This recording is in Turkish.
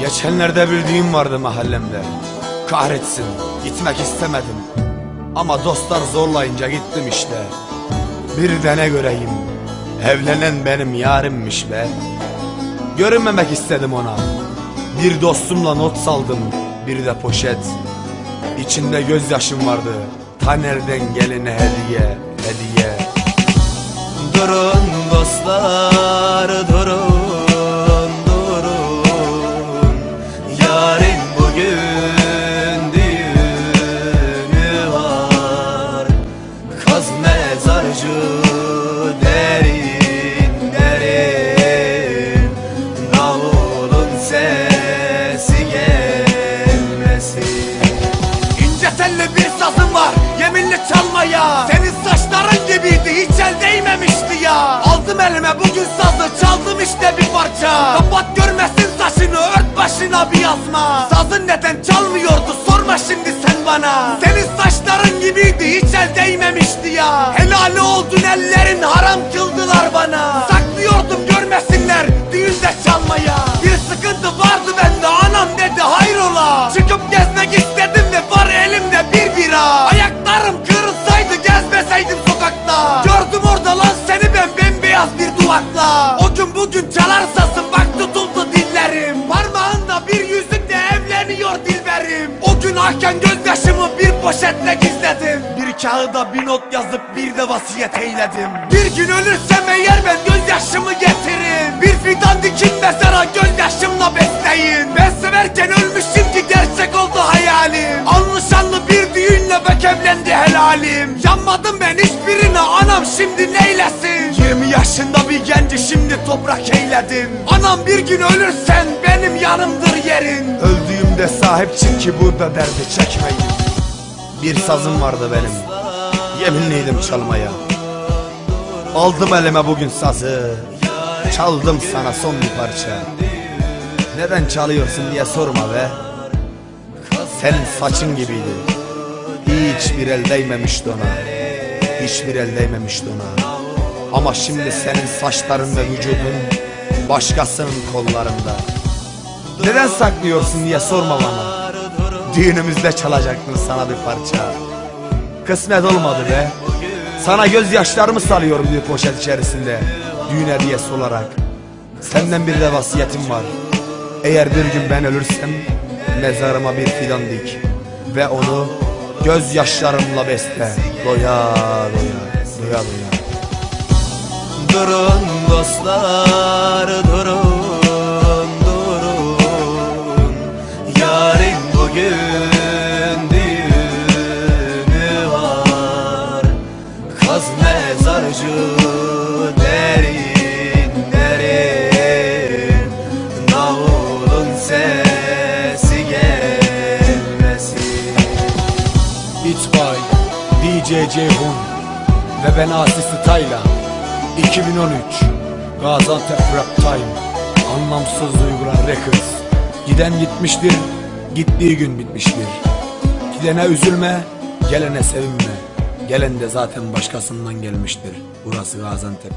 Geçenlerde bir düğün vardı mahallemde. Kahretsin, gitmek istemedim. Ama dostlar zorlayınca gittim işte. Bir de ne göreyim, evlenen benim yarimmiş be. Görünmemek istedim ona. Bir dostumla not saldım, bir de poşet. İçinde gözyaşım vardı, Taner'den geline hediye, hediye. Durun dostlar değmemişti ya. Aldım elime bugün sazı çaldım işte bir parça. Kapat görmesin saçını ört başına bir yazma. Sazın neden çalmıyordu sorma şimdi sen bana. Senin saçların gibiydi hiç el değmemişti ya. Helali oldun ellerin haram kıldılar bana. Saklıyordum görmesinler düğünde çalmaya. Bir sıkıntı vardı bende Akan gözyaşımı bir poşetle gizledim. Bir kağıda bir not yazıp bir de vasiyet eyledim. Bir gün ölürsem eğer ben gözyaşımı getirin Bir fidan dikin mezara gözyaşımla besleyin. Ben severken ölmüşüm ki gerçek oldu hayalim. Anlı şanlı bir düğünle bek evlendi helalim. Yanmadım ben hiçbirine anam şimdi neylesin? 20 yaşında bir genci şimdi toprak eyledim. Anam bir gün ölürsen benim yanımdır yerin Öldüğümde sahip çık ki burada derdi çekmeyin. Bir sazım vardı benim. Yeminliydim çalmaya. Aldım elime bugün sazı. Çaldım sana son bir parça. Neden çalıyorsun diye sorma be. Senin saçın gibiydi. Hiçbir el değmemişti ona. Hiçbir el değmemişti ona. Ama şimdi senin saçların ve vücudun başkasının kollarında. Neden saklıyorsun diye sorma bana. Düğünümüzde çalacaktın sana bir parça. Kısmet olmadı be. Sana gözyaşlarımı salıyorum bir poşet içerisinde. Düğün hediyesi olarak. Senden bir de vasiyetim var. Eğer bir gün ben ölürsem mezarıma bir fidan dik. Ve onu gözyaşlarımla besle. Doya doya, doya doya. Durun dostlar Bugün düğünü var. Kaz mezarcı derin derin Davulun sesi gelmesin. It's by DJ Ceyhun ve ben Asisi Tayla 2013 Gaziantep Rap Time Anlamsız Duygular Records. Giden gitmiştir, gittiği gün bitmiştir Gidene üzülme, gelene sevinme. Gelen de zaten başkasından gelmiştir. Burası Gaziantep